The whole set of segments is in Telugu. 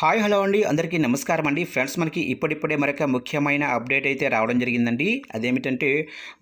హాయ్ హలో అండి. అందరికీ నమస్కారం అండి. ఫ్రెండ్స్ మనకి ఇప్పుడిప్పుడే మరొక ముఖ్యమైన అప్డేట్ అయితే రావడం జరిగిందండి. అదేమిటంటే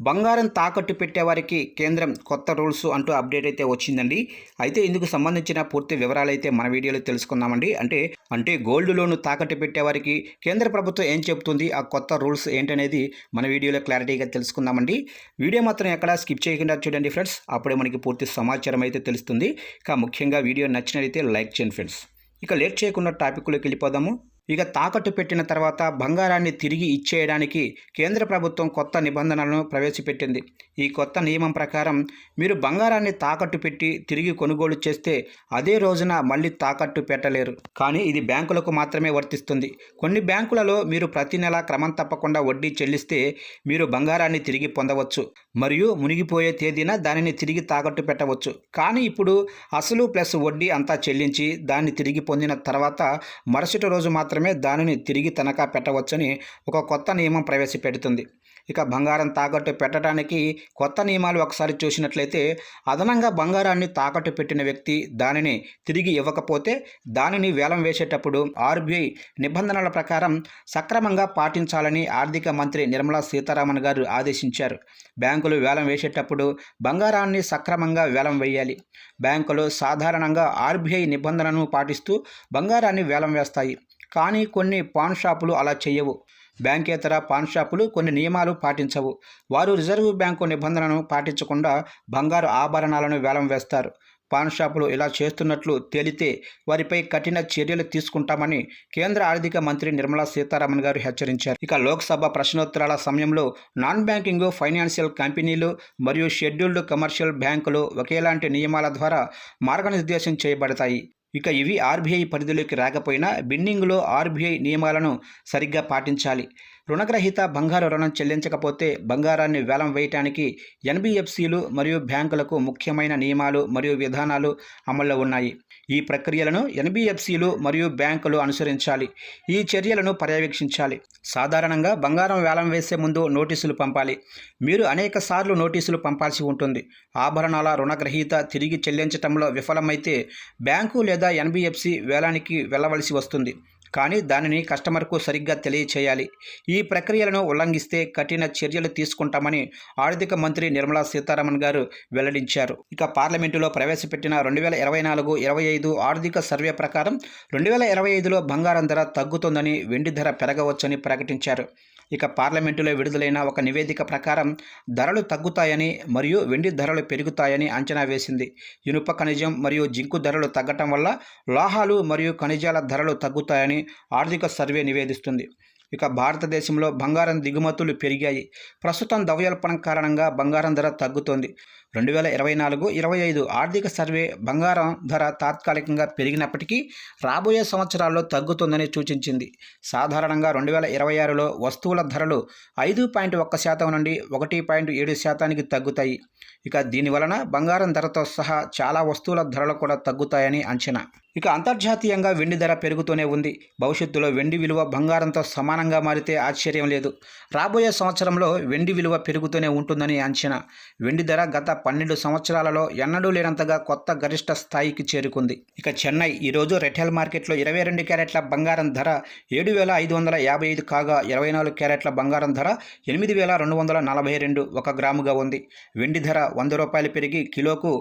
బంగారం తాకట్టు పెట్టే వారికి కేంద్రం కొత్త రూల్స్ అంటూ అప్డేట్ అయితే వచ్చిందండి. అయితే ఇందుకు సంబంధించిన పూర్తి వివరాలు అయితే మన వీడియోలో తెలుసుకుందామండి. అంటే అంటే గోల్డ్ లోన్ తాకట్టు పెట్టే వారికి కేంద్ర ప్రభుత్వం ఏం చెబుతుంది? ఆ కొత్త రూల్స్ ఏంటనేది మన వీడియోలో క్లారిటీగా తెలుసుకుందామండి. వీడియో మాత్రం ఎక్కడ స్కిప్ చేయకుండా చూడండి ఫ్రెండ్స్. అప్పుడే మనకి పూర్తి సమాచారం అయితే తెలుస్తుంది. ఇక ముఖ్యంగా వీడియో నచ్చినట్లయితే లైక్ చేయండి ఫ్రెండ్స్. ఇక లేట్ చేయకుండా టాపిక్లోకి వెళ్ళిపోదాము. ఇక తాకట్టు పెట్టిన తర్వాత బంగారాన్ని తిరిగి ఇచ్చేయడానికి కేంద్ర ప్రభుత్వం కొత్త నిబంధనలను ప్రవేశపెట్టింది. ఈ కొత్త నియమం ప్రకారం మీరు బంగారాన్ని తాకట్టు పెట్టి తిరిగి కొనుగోలు చేస్తే అదే రోజున మళ్ళీ తాకట్టు పెట్టలేరు. కానీ ఇది బ్యాంకులకు మాత్రమే వర్తిస్తుంది. కొన్ని బ్యాంకులలో మీరు ప్రతి నెల క్రమం తప్పకుండా వడ్డీ చెల్లిస్తే మీరు బంగారాన్ని తిరిగి పొందవచ్చు. మరియు మునిగిపోయే తేదీన దానిని తిరిగి తాకట్టు పెట్టవచ్చు. కానీ ఇప్పుడు అసలు ప్లస్ వడ్డీ అంతా చెల్లించి దాన్ని తిరిగి పొందిన తర్వాత మరుసటి రోజు మాత్రం మాత్రమే దానిని తిరిగి తనఖా పెట్టవచ్చని ఒక కొత్త నియమం ప్రవేశపెడుతుంది. ఇక బంగారం తాకట్టు పెట్టడానికి కొత్త నియమాలు ఒకసారి చూసినట్లయితే అదనంగా బంగారాన్ని తాకట్టు పెట్టిన వ్యక్తి దానిని తిరిగి ఇవ్వకపోతే దానిని వేలం వేసేటప్పుడు ఆర్బీఐ నిబంధనల ప్రకారం సక్రమంగా పాటించాలని ఆర్థిక మంత్రి నిర్మలా సీతారామన్ గారు ఆదేశించారు. బ్యాంకులు వేలం వేసేటప్పుడు బంగారాన్ని సక్రమంగా వేలం వేయాలి. బ్యాంకులు సాధారణంగా ఆర్బీఐ నిబంధనలను పాటిస్తూ బంగారాన్ని వేలం వేస్తాయి. కానీ కొన్ని పాన్ షాపులు అలా చేయవు బ్యాంకేతర పాన్ షాపులు కొన్ని నియమాలు పాటించవు. వారు రిజర్వ్ బ్యాంకు నిబంధనలను పాటించకుండా బంగారు ఆభరణాలను వేలం వేస్తారు. పాన్ షాపులు ఇలా చేస్తున్నట్లు తేలితే వారిపై కఠిన చర్యలు తీసుకుంటామని కేంద్ర ఆర్థిక మంత్రి నిర్మలా సీతారామన్ గారు హెచ్చరించారు. ఇక లోక్సభ ప్రశ్నోత్తరాల సమయంలో నాన్ బ్యాంకింగ్ ఫైనాన్షియల్ కంపెనీలు మరియు షెడ్యూల్డ్ కమర్షియల్ బ్యాంకులు ఒకేలాంటి నియమాల ద్వారా మార్గనిర్దేశం చేయబడతాయి. ఇక ఇవి ఆర్బీఐ పరిధిలోకి రాకపోయినా బిన్నింగ్లో ఆర్బీఐ నియమాలను సరిగ్గా పాటించాలి. రుణగ్రహీత బంగారు రుణం చెల్లించకపోతే బంగారాన్ని వేలం వేయటానికి ఎన్బిఎఫ్సిలు మరియు బ్యాంకులకు ముఖ్యమైన నియమాలు మరియు విధానాలు అమల్లో ఉన్నాయి. ఈ ప్రక్రియలను ఎన్బిఎఫ్సిలు మరియు బ్యాంకులు అనుసరించాలి. ఈ చర్యలను పర్యవేక్షించాలి. సాధారణంగా బంగారం వేలం వేసే ముందు నోటీసులు పంపాలి. మీరు అనేక సార్లు నోటీసులు పంపాల్సి ఉంటుంది. ఆభరణాల రుణగ్రహీత తిరిగి చెల్లించటంలో విఫలమైతే బ్యాంకు లేదా ఎన్బిఎఫ్సి వేలానికి వెళ్ళవలసి వస్తుంది. కానీ దానిని కస్టమర్కు సరిగ్గా తెలియచేయాలి. ఈ ప్రక్రియలను ఉల్లంఘిస్తే కఠిన చర్యలు తీసుకుంటామని ఆర్థిక మంత్రి నిర్మలా సీతారామన్ గారు వెల్లడించారు. ఇక పార్లమెంటులో ప్రవేశపెట్టిన రెండు వేల ఇరవై నాలుగు ఇరవై ఐదు ఆర్థిక సర్వే ప్రకారం రెండు వేల ఇరవై ఐదులో బంగారం ధర తగ్గుతుందని వెండి ధర పెరగవచ్చని ప్రకటించారు. ఇక పార్లమెంటులో విడుదలైన ఒక నివేదిక ప్రకారం ధరలు తగ్గుతాయని మరియు వెండి ధరలు పెరుగుతాయని అంచనా వేసింది. ఇనుప ఖనిజం మరియు జింకు ధరలు తగ్గటం వల్ల లోహాలు మరియు ఖనిజాల ధరలు తగ్గుతాయని ఆర్థిక సర్వే నివేదిస్తుంది. ఇక భారతదేశంలో బంగారం దిగుమతులు పెరిగాయి. ప్రస్తుతం ద్రవ్యోల్బణం కారణంగా బంగారం ధర తగ్గుతోంది. రెండు వేల ఇరవై నాలుగు ఇరవై ఐదు ఆర్థిక సర్వే బంగారం ధర తాత్కాలికంగా పెరిగినప్పటికీ రాబోయే సంవత్సరాల్లో తగ్గుతుందని సూచించింది. సాధారణంగా రెండు వేల ఇరవై ఆరులో వస్తువుల ధరలు ఐదు పాయింట్ ఒక్క శాతం నుండి ఒకటి పాయింట్ ఏడు శాతానికి తగ్గుతాయి. ఇక దీని వలన బంగారం ధరతో సహా చాలా వస్తువుల ధరలు కూడా తగ్గుతాయని అంచనా. ఇక అంతర్జాతీయంగా వెండి ధర పెరుగుతూనే ఉంది. భవిష్యత్తులో వెండి విలువ బంగారంతో సమానంగా మారితే ఆశ్చర్యం లేదు. రాబోయే సంవత్సరంలో వెండి విలువ పెరుగుతూనే ఉంటుందని అంచనా. వెండి ధర గత పన్నెండు సంవత్సరాలలో ఎన్నడూ లేనంతగా కొత్త గరిష్ట స్థాయికి చేరుకుంది. ఇక చెన్నై ఈరోజు రిటైల్ మార్కెట్లో ఇరవై రెండు క్యారెట్ల బంగారం ధర ఏడు వేల ఐదు వందల యాభై ఐదు కాగా ఇరవై నాలుగు క్యారెట్ల బంగారం ధర ఎనిమిది వేల రెండు వందల నలభై రెండు ఒక గ్రాముగా ఉంది. వెండి ధర వంద రూపాయలు పెరిగి కిలోకు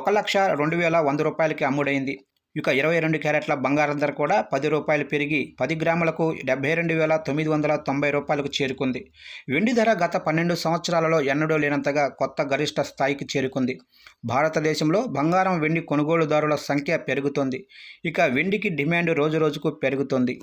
ఒక లక్ష రెండు వేల వంద రూపాయలకి అమ్ముడైంది. ఇక ఇరవై రెండు క్యారెట్ల బంగారం ధర కూడా పది రూపాయలు పెరిగి పది గ్రాములకు డెబ్బై రెండు వేల తొమ్మిది వందల తొంభై రూపాయలకు చేరుకుంది. వెండి ధర గత పన్నెండు సంవత్సరాలలో ఎన్నడూ లేనంతగా కొత్త గరిష్ట స్థాయికి చేరుకుంది. భారతదేశంలో బంగారం వెండి కొనుగోలుదారుల సంఖ్య పెరుగుతోంది. ఇక వెండికి డిమాండ్ రోజురోజుకు పెరుగుతోంది.